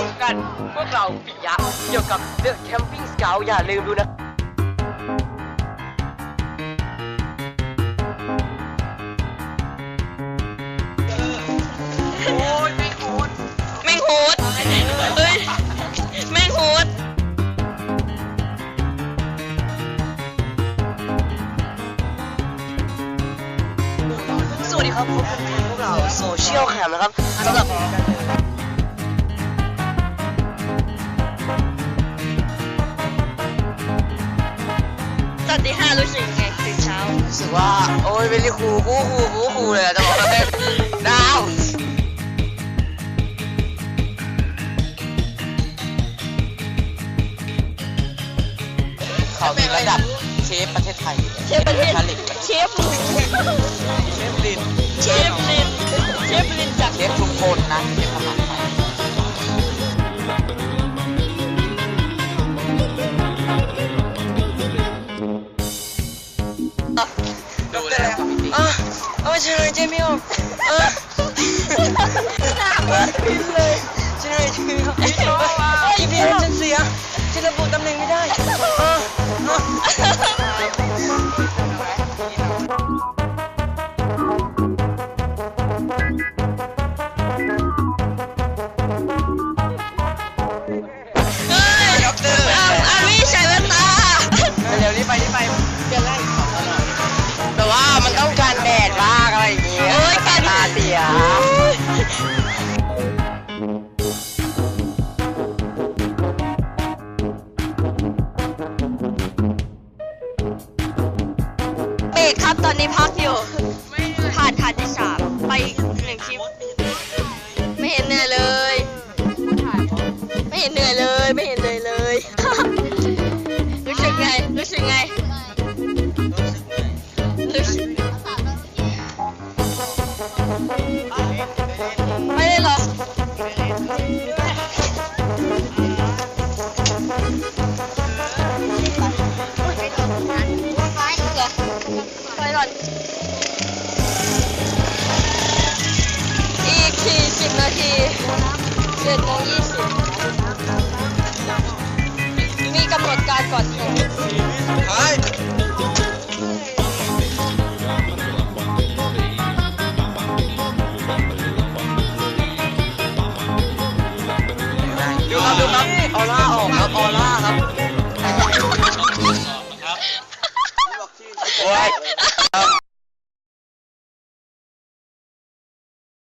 ดีครับพบกัน พวกเราปิยะเกี่ยวกับเรื่องแคมปิ้งสเกลอย่าลืมดูนะโอ้ยไม่โคตรแม่งโหดเฮ้ยแม่งโหดสวัสดีครับพบกันพวกเราโซเชียลแคมนะครับสำหรับ ว่า โอ้ยเป็นครูกูครูกูครูเลยอะจะบอกเลยดาวเขามีระดับเชฟประเทศไทยเชฟประเทศผลิตเชฟหมูเชฟลินเชฟ เอาไปเฉลยเจมิวอะหน้าเหมือนพินเลยเฉลยเจมิวอีพีฉันเสียฉันระบุตำแหน่งไม่ได้อะอ่ กครับ ตอนนี้พักอยู่ ผ่านฐานที่สามไปอีกหนึ่งคลิป ก่อน อีกสี่สิบนาทีเจ็ดโมงยี่สิบมีกำหนดการก่อนโทรไปดูครับดูครับออร่าออกครับออล่าครับ โอ้ย